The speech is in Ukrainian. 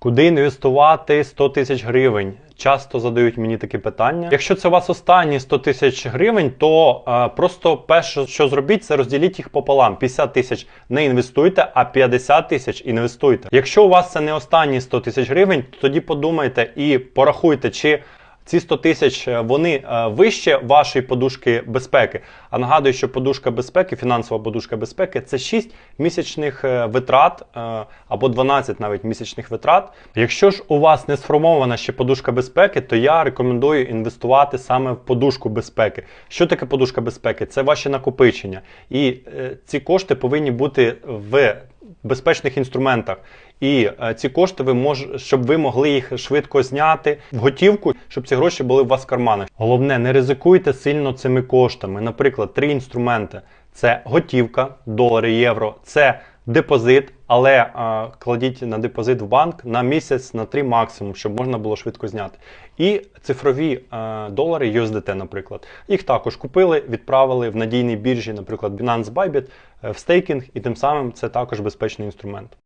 Куди інвестувати 100 тисяч гривень? Часто задають мені такі питання. Якщо це у вас останні 100 тисяч гривень, то е, просто перше, що зробіть, це розділіть їх пополам. 50 тисяч не інвестуйте, а 50 тисяч інвестуйте. Якщо у вас це не останні 100 тисяч гривень, то тоді подумайте і порахуйте, чи ці 100 тисяч е, вони е, вище вашої подушки безпеки. А нагадую, що подушка безпеки, фінансова подушка безпеки це 6 місячних е, витрат або 12 навіть місячних витрат. Якщо ж у вас не сформована ще подушка безпеки, то я рекомендую інвестувати саме в подушку безпеки. Що таке подушка безпеки? Це ваші накопичення. І ці кошти повинні бути в безпечних інструментах. І е, ці кошти ви мож, щоб ви могли їх швидко зняти в готівку, щоб ці гроші були у вас в карманах. Головне, не ризикуйте сильно цими коштами. Наприклад, три інструменти: це готівка, долари, євро, це депозит, але е, кладіть на депозит в банк на місяць, на три максимум, щоб можна було швидко зняти. І цифрові е, долари USDT, наприклад. Їх також купили, відправили в надійній біржі, наприклад, Binance Bybit, в стейкінг, і тим самим це також безпечний інструмент.